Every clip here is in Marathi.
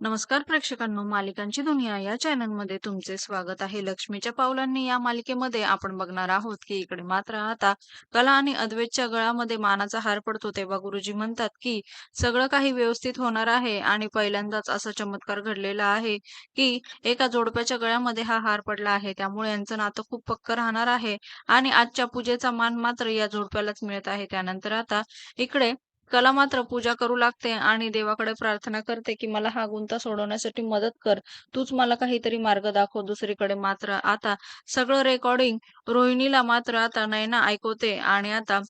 नमस्कार प्रेक्षकांनो, मालिकांची दुनिया या चॅनलमध्ये तुमचे स्वागत आहे. लक्ष्मीच्या पावलांनी या मालिकेमध्ये आपण बघणार आहोत, की इकडे मात्र आता कला आणि अद्वैतच्या गळामध्ये मानाचा हार पडतो. तेव्हा गुरुजी म्हणतात, की सगळं काही व्यवस्थित होणार आहे आणि पहिल्यांदाच असा चमत्कार घडलेला आहे, की एका जोडप्याच्या गळ्यामध्ये हा हार पडला आहे. त्यामुळे यांचं नातं खूप पक्क राहणार आहे आणि आजच्या पूजेचा मान मात्र या जोडप्यालाच मिळत आहे. त्यानंतर आता इकडे कला मात्र पूजा करू लागते आणि देवाकडे प्रार्थना करते, की मला हा गुंता सोडवण्यासाठी मदत कर. तूच मला काहीतरी मार्ग दाखव. दुसरीकडे मात्र आता सगळं रेकॉर्डिंग रोहिणीला मात्र आता नैना ऐकवते आणि आता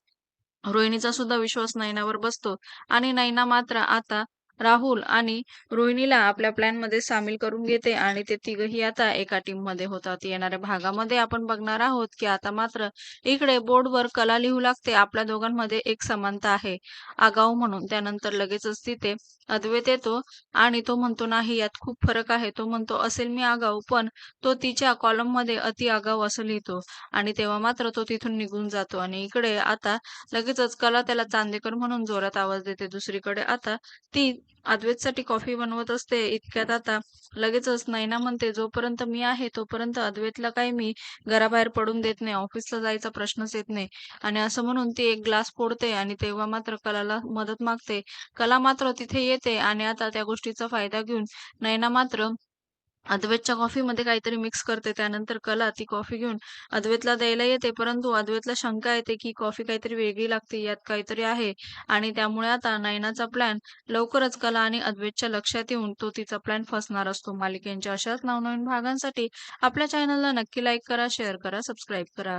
रोहिणीचा सुद्धा विश्वास नैनावर बसतो आणि नैना मात्र आता राहुल आणि रोहिणीला आपल्या प्लॅनमध्ये सामील करून घेते आणि ते तिघही आता एका टीममध्ये होतात. येणाऱ्या भागामध्ये आपण बघणार आहोत, की आता मात्र इकडे बोर्डवर कला लिहू लागते, आपल्या दोघांमध्ये एक समानता आहे, आगाऊ म्हणून. त्यानंतर लगेचच तिथे अद्वैत येतो आणि तो म्हणतो, नाही यात खूप फरक आहे. तो म्हणतो, असेल मी आगाऊ, पण तो तिच्या कॉलममध्ये अति आगाऊ असं लिहितो आणि तेव्हा मात्र तो तिथून निघून जातो आणि इकडे आता लगेचच कला त्याला चांदेकर म्हणून जोरात आवाज देते. दुसरीकडे आता ती अद्वैतसाठी कॉफी बनवत असते. इतक्यात आता लगेचच नैना म्हणते, जोपर्यंत मी आहे तोपर्यंत अद्वैतला काही मी घराबाहेर पडून देत नाही. ऑफिसला जायचा प्रश्नच येत नाही आणि असं म्हणून ती एक ग्लास फोडते आणि तेव्हा मात्र कलाला मदत मागते. कला मात्र तिथे येते आणि आता त्या गोष्टीचा फायदा घेऊन नैना मात्र अद्वैतच्या कॉफीमध्ये काहीतरी मिक्स करते. त्यानंतर कला ती कॉफी घेऊन अद्वैतला द्यायला येते, परंतु अद्वैतला शंका येते, की कॉफी काहीतरी वेगळी लागते, यात काहीतरी आहे आणि त्यामुळे आता नयनाचा प्लॅन लवकरच कला आणि अद्वैतच्या लक्षात येऊन तो तिचा प्लॅन फसणार असतो. मालिकेंच्या अशाच नवनवीन भागांसाठी आपल्या चॅनलला नक्की लाईक करा, शेअर करा, सबस्क्राईब करा.